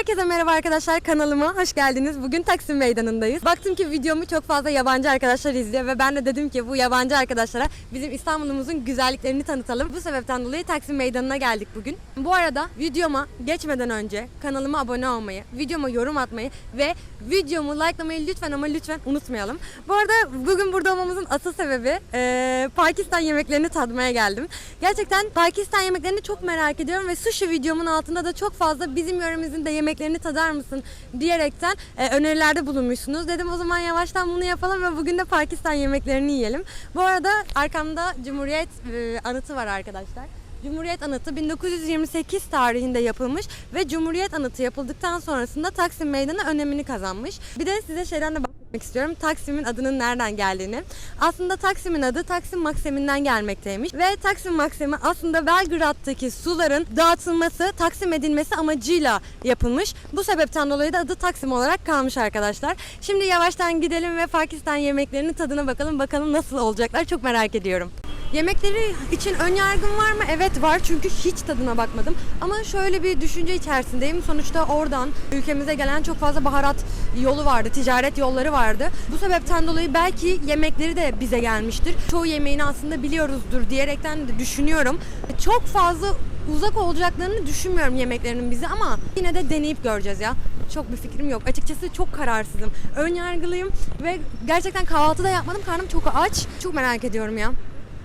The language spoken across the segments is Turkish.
Herkese merhaba arkadaşlar kanalıma hoş geldiniz. Bugün Taksim Meydanı'ndayız. Baktım ki videomu çok fazla yabancı arkadaşlar izliyor ve ben de dedim ki bu yabancı arkadaşlara bizim İstanbul'umuzun güzelliklerini tanıtalım. Bu sebepten dolayı Taksim Meydanı'na geldik bugün. Bu arada videoma geçmeden önce kanalıma abone olmayı, videoma yorum atmayı ve videomu likelamayı lütfen ama lütfen unutmayalım. Bu arada bugün burada olmamızın asıl sebebi eee, Pakistan yemeklerini tadmaya geldim. Gerçekten Pakistan yemeklerini çok merak ediyorum ve sushi videomun altında da çok fazla bizim yöremizin de yemeklerini tadar mısın diyerekten e, önerilerde bulunmuşsunuz. Dedim o zaman yavaştan bunu yapalım ve bugün de Pakistan yemeklerini yiyelim. Bu arada arkamda Cumhuriyet e, anıtı var arkadaşlar. Cumhuriyet Anıtı 1928 tarihinde yapılmış ve Cumhuriyet Anıtı yapıldıktan sonrasında Taksim Meydanı önemini kazanmış. Bir de size şeyden de bahsetmek istiyorum. Taksim'in adının nereden geldiğini. Aslında Taksim'in adı Taksim Maksemi'nden gelmekteymiş ve Taksim Maksemi aslında Belgrad'daki suların dağıtılması, taksim edilmesi amacıyla yapılmış. Bu sebepten dolayı da adı Taksim olarak kalmış arkadaşlar. Şimdi yavaştan gidelim ve Pakistan yemeklerinin tadına bakalım. Bakalım nasıl olacaklar çok merak ediyorum. Yemekleri için ön yargım var mı? Evet var çünkü hiç tadına bakmadım. Ama şöyle bir düşünce içerisindeyim. Sonuçta oradan ülkemize gelen çok fazla baharat yolu vardı, ticaret yolları vardı. Bu sebepten dolayı belki yemekleri de bize gelmiştir. Çoğu yemeğini aslında biliyoruzdur diyerekten de düşünüyorum. Çok fazla uzak olacaklarını düşünmüyorum yemeklerinin bize ama yine de deneyip göreceğiz ya. Çok bir fikrim yok. Açıkçası çok kararsızım. Ön yargılıyım ve gerçekten kahvaltı da yapmadım. Karnım çok aç. Çok merak ediyorum ya.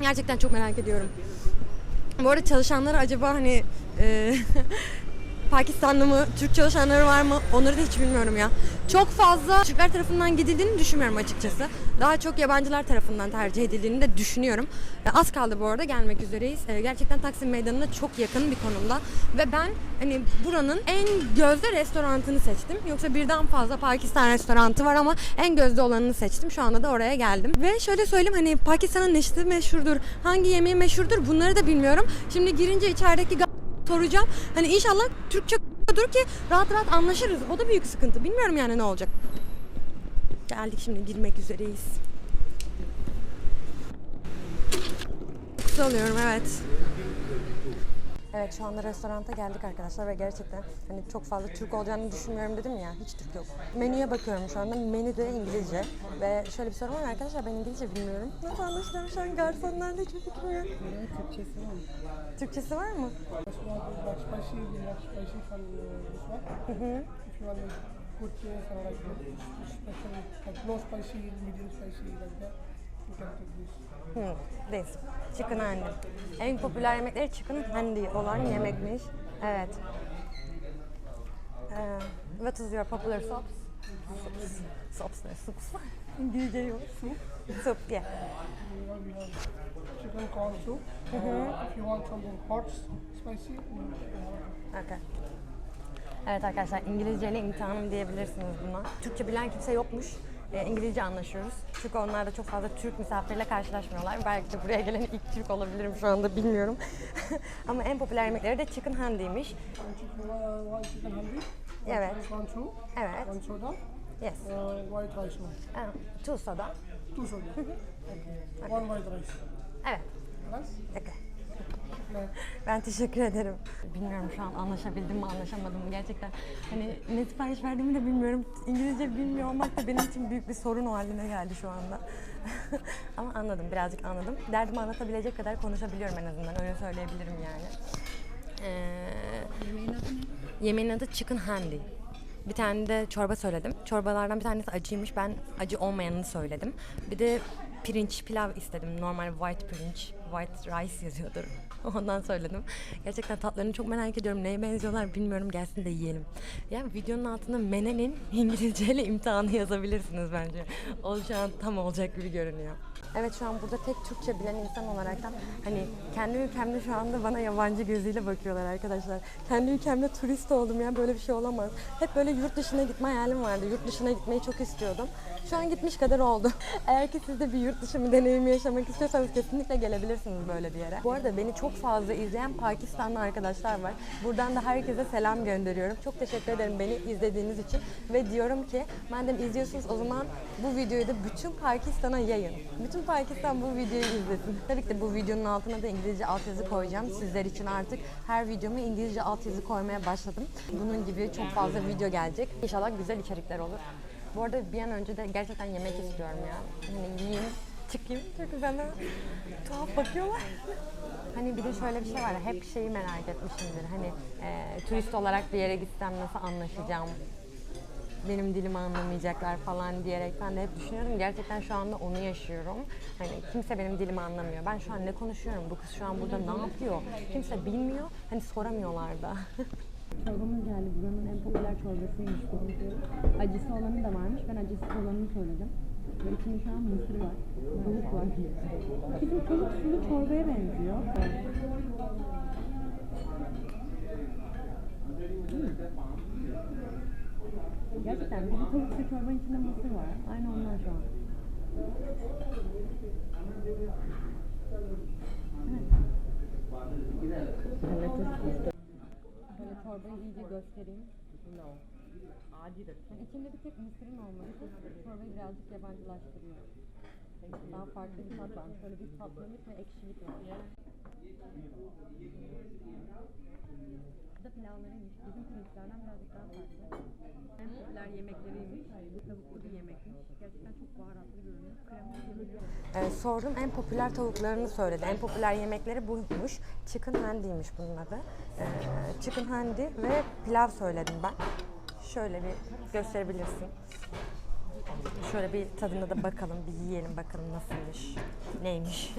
Gerçekten çok merak ediyorum. Bu arada çalışanları acaba hani e, Pakistanlı mı, Türk çalışanları var mı onları da hiç bilmiyorum ya. Çok fazla Türkler tarafından gidildiğini düşünmüyorum açıkçası. Daha çok yabancılar tarafından tercih edildiğini de düşünüyorum. E, Az kaldı bu arada gelmek üzereyiz. E, Gerçekten Taksim Meydanı'na çok yakın bir konumda. Ve ben hani buranın en gözde restorantını seçtim. Yoksa birden fazla Pakistan restorantı var ama en gözde olanını seçtim. Şu anda da oraya geldim. Ve şöyle söyleyeyim hani Pakistan'ın neşti meşhurdur, hangi yemeği meşhurdur bunları da bilmiyorum. Şimdi girince içerideki soracağım. Hani inşallah Türkçe dur ki rahat rahat anlaşırız. O da büyük sıkıntı. Bilmiyorum yani ne olacak. Geldik şimdi girmek üzereyiz. Kokusu alıyorum evet. Evet şu anda restoranta geldik arkadaşlar ve gerçekten hani çok fazla Türk olacağını düşünmüyorum dedim ya hiç Türk yok. Menüye bakıyorum şu anda menü de İngilizce ve şöyle bir sorun var arkadaşlar ben İngilizce bilmiyorum. Nasıl anlaşacağım şu an garsonlarla hiçbir fikrim yok. Türkçesi var. Türkçesi var mı? This one uh, like this special, like low spicy, medium spicy, like that. Hmm, this. Chicken handy. En popüler yemekleri chicken handy olan yemekmiş. Evet. Ee, what is your popular soups? Soups. Soups ne? Soups. İngilizce yok. Soup. Soup, yeah. Chicken corn soup. Uh, if you want something hot, spicy. Okay. Evet arkadaşlar İngilizce ile imtihanım diyebilirsiniz buna. Türkçe bilen kimse yokmuş. Ee, İngilizce anlaşıyoruz. Çünkü onlar da çok fazla Türk misafirle karşılaşmıyorlar. Belki de buraya gelen ilk Türk olabilirim şu anda bilmiyorum. Ama en popüler yemekleri de chicken. One Evet. Evet. Yes. White rice one. Two soda. Two soda. okay. One white rice. Evet. Okay. Ben teşekkür ederim. Bilmiyorum şu an anlaşabildim mi anlaşamadım mı gerçekten. Hani ne sipariş verdiğimi de bilmiyorum. İngilizce bilmiyor olmak da benim için büyük bir sorun haline geldi şu anda. Ama anladım, birazcık anladım. Derdimi anlatabilecek kadar konuşabiliyorum en azından, öyle söyleyebilirim yani. Ee, yemeğin adı Chicken Handy. Bir tane de çorba söyledim. Çorbalardan bir tanesi acıymış. Ben acı olmayanını söyledim. Bir de pirinç pilav istedim. Normal white pirinç, white rice yazıyordur. Ondan söyledim. Gerçekten tatlarını çok merak ediyorum. Neye benziyorlar bilmiyorum. Gelsin de yiyelim. Yani videonun altında menenin İngilizceyle imtihanı yazabilirsiniz bence. O şu an tam olacak gibi görünüyor. Evet şu an burada tek Türkçe bilen insan olaraktan hani kendi ülkemde şu anda bana yabancı gözüyle bakıyorlar arkadaşlar. Kendi ülkemde turist oldum ya böyle bir şey olamaz. Hep böyle yurt dışına gitme hayalim vardı. Yurt dışına gitmeyi çok istiyordum. Şu an gitmiş kadar oldu. Eğer ki siz de bir yurt dışı deneyimi yaşamak istiyorsanız kesinlikle gelebilirsiniz böyle bir yere. Bu arada beni çok fazla izleyen Pakistanlı arkadaşlar var. Buradan da herkese selam gönderiyorum. Çok teşekkür ederim beni izlediğiniz için. Ve diyorum ki madem izliyorsunuz o zaman bu videoyu da bütün Pakistan'a yayın. Bütün Pakistan bu videoyu izlesin. Tabii ki de bu videonun altına da İngilizce altyazı koyacağım. Sizler için artık her videoma İngilizce altyazı koymaya başladım. Bunun gibi çok fazla video gelecek. İnşallah güzel içerikler olur. Bu arada bir an önce de gerçekten yemek istiyorum ya. Hani yiyeyim, çıkayım çünkü bana tuhaf bakıyorlar. Hani bir de şöyle bir şey var. Hep şeyi merak etmişimdir. Hani e, turist olarak bir yere gitsem nasıl anlaşacağım? Benim dilimi anlamayacaklar falan diyerek ben de hep düşünüyorum. Gerçekten şu anda onu yaşıyorum. Hani kimse benim dilimi anlamıyor. Ben şu an ne konuşuyorum? Bu kız şu an burada ne yapıyor? Kimse bilmiyor. Hani soramıyorlar da. Çorbamız geldi. Buranın en popüler çorbasıymış bu. Acısı olanı da varmış. Ben acısız olanını söyledim. Ve içinde şu an mısır var. Tavuk var. Bizim tavuk sulu çorbaya benziyor. Gerçekten bizim tavuk sulu çorbanın içinde mısır var. Aynı ondan şu an. Evet. Böyle çorbayı iyice göstereyim. Yani içinde bir tek mısırın olması çorbayı birazcık yabancılaştırıyor. Daha farklı bir tat var. Böyle bir tatlılık ve ekşilik var. Da pilavlarıymış. Bizim pirinçlerden birazcık daha farklı. En popüler yemekleriymiş. Tavuklu bir yemekmiş. Gerçekten çok baharatlı görünüyor. Krema sordum en popüler tavuklarını söyledi. En popüler yemekleri buymuş. Chicken handy'ymiş bunun adı. Ee, chicken handy ve pilav söyledim ben. Şöyle bir gösterebilirsin. Şöyle bir tadına da bakalım, bir yiyelim bakalım nasılmış, neymiş.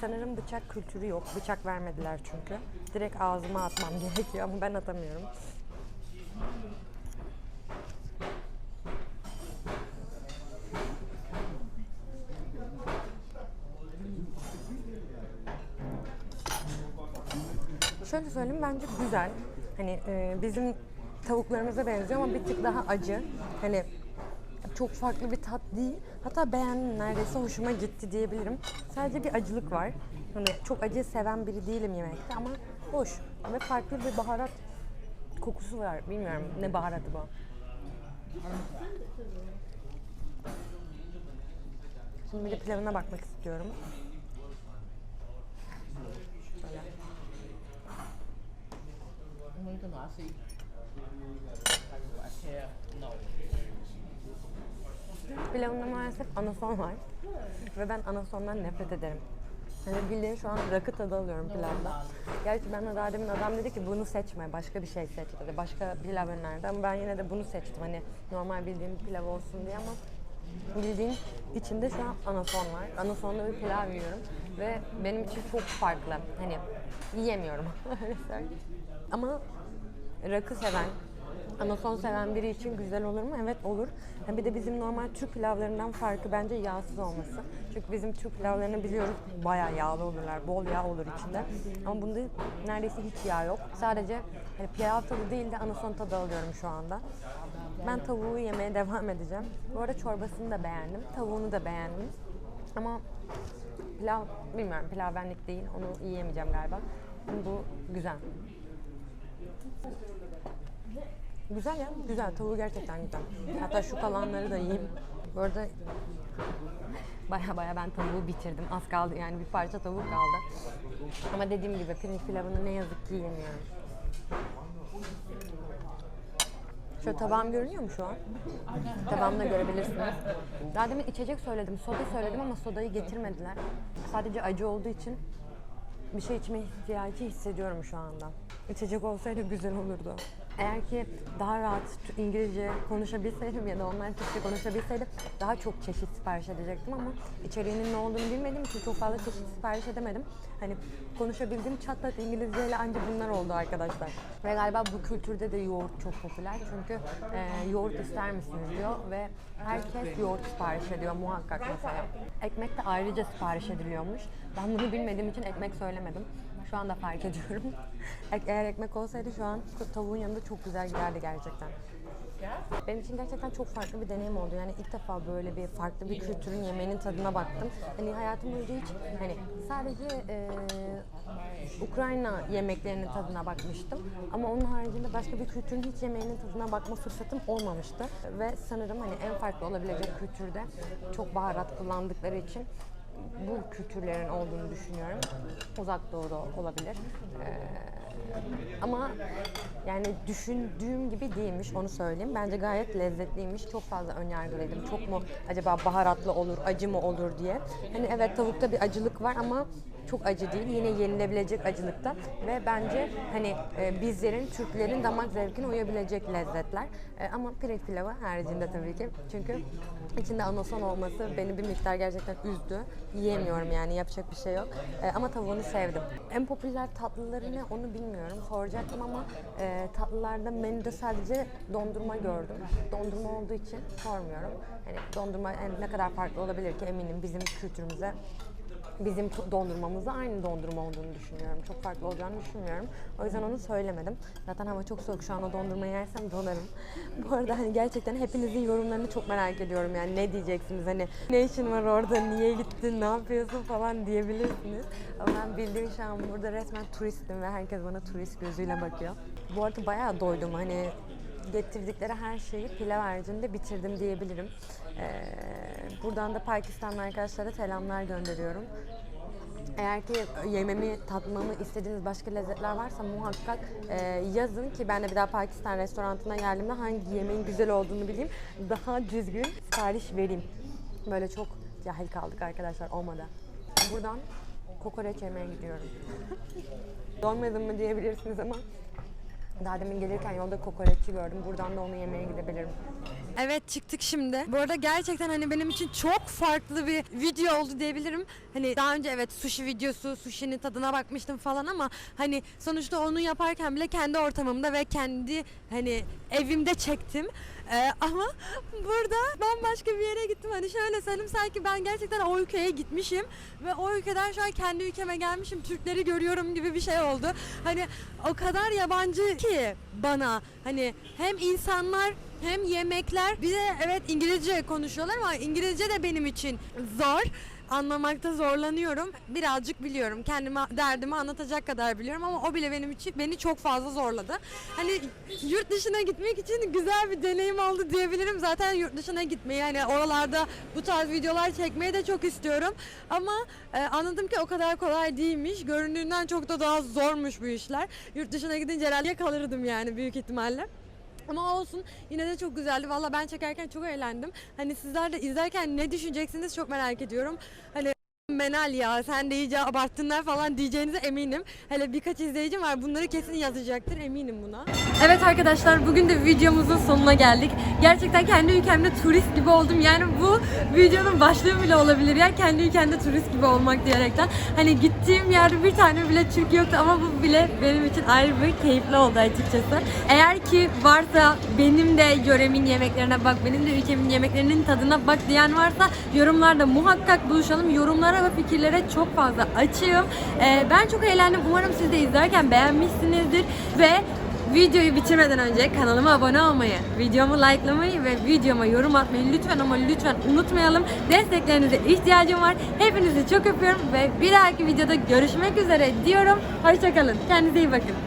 Sanırım bıçak kültürü yok. Bıçak vermediler çünkü. Direkt ağzıma atmam gerekiyor ama ben atamıyorum. Şöyle söyleyeyim bence güzel. Hani e, bizim tavuklarımıza benziyor ama bir tık daha acı. Hani çok farklı bir tat değil. Hatta beğendim neredeyse hoşuma gitti diyebilirim. Sadece bir acılık var. Hani çok acı seven biri değilim yemekte ama hoş. Ve farklı bir baharat kokusu var. Bilmiyorum ne baharatı bu. Şimdi bir de pilavına bakmak istiyorum. Şöyle. Không cho nó Pilavında maalesef anason var. Ve ben anasondan nefret ederim. Hani bildiğin şu an rakı tadı alıyorum pilavda. Gerçi ben daha demin adam dedi ki bunu seçme, başka bir şey seç dedi. Başka pilav önerdi ama ben yine de bunu seçtim. Hani normal bildiğim pilav olsun diye ama bildiğin içinde şu an anason var. Anasonda bir pilav yiyorum ve benim için çok farklı. Hani yiyemiyorum. Ama rakı seven, anason seven biri için güzel olur mu? Evet olur. Ha bir de bizim normal Türk pilavlarından farkı bence yağsız olması. Çünkü bizim Türk pilavlarını biliyoruz bayağı yağlı olurlar, bol yağ olur içinde. Ama bunda neredeyse hiç yağ yok. Sadece hani pilav tadı değil de anason tadı alıyorum şu anda. Ben tavuğu yemeye devam edeceğim. Bu arada çorbasını da beğendim, tavuğunu da beğendim. Ama pilav, bilmiyorum pilav benlik değil, onu yiyemeyeceğim galiba. Bu güzel. Güzel ya, güzel. Tavuğu gerçekten güzel. Hatta şu kalanları da yiyeyim. Bu arada baya baya ben tavuğu bitirdim. Az kaldı yani bir parça tavuk kaldı. Ama dediğim gibi pirinç pilavını ne yazık ki yiyemiyorum. Şöyle tabağım görünüyor mu şu an? Tabağımda görebilirsiniz. Daha demin içecek söyledim, soda söyledim ama sodayı getirmediler. Sadece acı olduğu için bir şey içme ihtiyacı hissediyorum şu anda. İçecek olsaydı güzel olurdu. Eğer ki daha rahat İngilizce konuşabilseydim ya da onlar Türkçe konuşabilseydim daha çok çeşit sipariş edecektim ama içeriğinin ne olduğunu bilmediğim için çok fazla çeşit sipariş edemedim. Hani konuşabildiğim çatlat İngilizceyle ancak bunlar oldu arkadaşlar. Ve galiba bu kültürde de yoğurt çok popüler çünkü e, yoğurt ister misiniz diyor ve herkes yoğurt sipariş ediyor muhakkak mesela. Ekmek de ayrıca sipariş ediliyormuş. Ben bunu bilmediğim için ekmek söylemedim. Şu anda fark ediyorum. Eğer ekmek olsaydı şu an tavuğun yanında çok güzel giderdi gerçekten. Benim için gerçekten çok farklı bir deneyim oldu. Yani ilk defa böyle bir farklı bir kültürün yemeğinin tadına baktım. Hani hayatım boyunca hiç hani sadece e, Ukrayna yemeklerinin tadına bakmıştım. Ama onun haricinde başka bir kültürün hiç yemeğinin tadına bakma fırsatım olmamıştı. Ve sanırım hani en farklı olabilecek kültürde çok baharat kullandıkları için bu kültürlerin olduğunu düşünüyorum. Uzak doğuda olabilir. Ee, ama yani düşündüğüm gibi değilmiş onu söyleyeyim. Bence gayet lezzetliymiş. Çok fazla önyargılıydım. Çok mu acaba baharatlı olur, acı mı olur diye. Hani evet tavukta bir acılık var ama çok acı değil. Yine yenilebilecek acılıkta ve bence hani e, bizlerin, Türklerin damak zevkine uyabilecek lezzetler. E, ama pirinç pilavı haricinde tabii ki. Çünkü içinde anason olması beni bir miktar gerçekten üzdü. Yiyemiyorum yani yapacak bir şey yok. E, ama tavuğunu sevdim. En popüler tatlıları ne onu bilmiyorum. Soracaktım ama e, tatlılarda menüde sadece dondurma gördüm. Dondurma olduğu için sormuyorum. Hani dondurma en- ne kadar farklı olabilir ki eminim bizim kültürümüze bizim dondurmamızda aynı dondurma olduğunu düşünüyorum. Çok farklı olacağını düşünmüyorum. O yüzden onu söylemedim. Zaten hava çok soğuk şu an o dondurmayı yersem donarım. Bu arada hani gerçekten hepinizin yorumlarını çok merak ediyorum. Yani ne diyeceksiniz hani ne işin var orada, niye gittin, ne yapıyorsun falan diyebilirsiniz. Ama ben bildiğim şu an burada resmen turistim ve herkes bana turist gözüyle bakıyor. Bu arada bayağı doydum hani getirdikleri her şeyi pilav haricinde bitirdim diyebilirim. Ee, buradan da Pakistanlı arkadaşlara selamlar gönderiyorum. Eğer ki yememi, tatmamı istediğiniz başka lezzetler varsa muhakkak e, yazın ki ben de bir daha Pakistan restoranına geldiğimde hangi yemeğin güzel olduğunu bileyim. Daha düzgün sipariş vereyim. Böyle çok cahil kaldık arkadaşlar olmadı. Buradan kokoreç yemeye gidiyorum. Donmadım mı diyebilirsiniz ama daha demin gelirken yolda kokoreççi gördüm. Buradan da onu yemeye gidebilirim. Evet çıktık şimdi. Bu arada gerçekten hani benim için çok farklı bir video oldu diyebilirim. Hani daha önce evet sushi videosu, sushi'nin tadına bakmıştım falan ama hani sonuçta onu yaparken bile kendi ortamımda ve kendi hani evimde çektim. Ee, ama burada bambaşka bir yere gittim. Hani şöyle söyleyeyim sanki ben gerçekten o ülkeye gitmişim ve o ülkeden şu an kendi ülkeme gelmişim. Türkleri görüyorum gibi bir şey oldu. Hani o kadar yabancı ki bana hani hem insanlar hem yemekler bir de evet İngilizce konuşuyorlar ama İngilizce de benim için zor. Anlamakta zorlanıyorum. Birazcık biliyorum. Kendime derdimi anlatacak kadar biliyorum ama o bile benim için beni çok fazla zorladı. Hani yurt dışına gitmek için güzel bir deneyim oldu diyebilirim. Zaten yurt dışına gitmeyi yani oralarda bu tarz videolar çekmeyi de çok istiyorum. Ama e, anladım ki o kadar kolay değilmiş. Göründüğünden çok da daha zormuş bu işler. Yurt dışına gidince herhalde kalırdım yani büyük ihtimalle. Ama olsun yine de çok güzeldi. Valla ben çekerken çok eğlendim. Hani sizler de izlerken ne düşüneceksiniz çok merak ediyorum. Hani Menal ya sen de iyice abarttınlar falan diyeceğinize eminim. Hele birkaç izleyicim var bunları kesin yazacaktır eminim buna. Evet arkadaşlar bugün de videomuzun sonuna geldik. Gerçekten kendi ülkemde turist gibi oldum. Yani bu videonun başlığı bile olabilir ya kendi ülkemde turist gibi olmak diyerekten. Hani gittiğim yerde bir tane bile Türk yoktu ama bu bile benim için ayrı bir keyifli oldu açıkçası. Eğer ki varsa benim de yöremin yemeklerine bak, benim de ülkemin yemeklerinin tadına bak diyen varsa yorumlarda muhakkak buluşalım. Yorumlara ve fikirlere çok fazla açığım. Ee, ben çok eğlendim. Umarım siz de izlerken beğenmişsinizdir ve Videoyu bitirmeden önce kanalıma abone olmayı, videomu likelamayı ve videoma yorum atmayı lütfen ama lütfen unutmayalım. Desteklerinize ihtiyacım var. Hepinizi çok öpüyorum ve bir dahaki videoda görüşmek üzere diyorum. Hoşçakalın. Kendinize iyi bakın.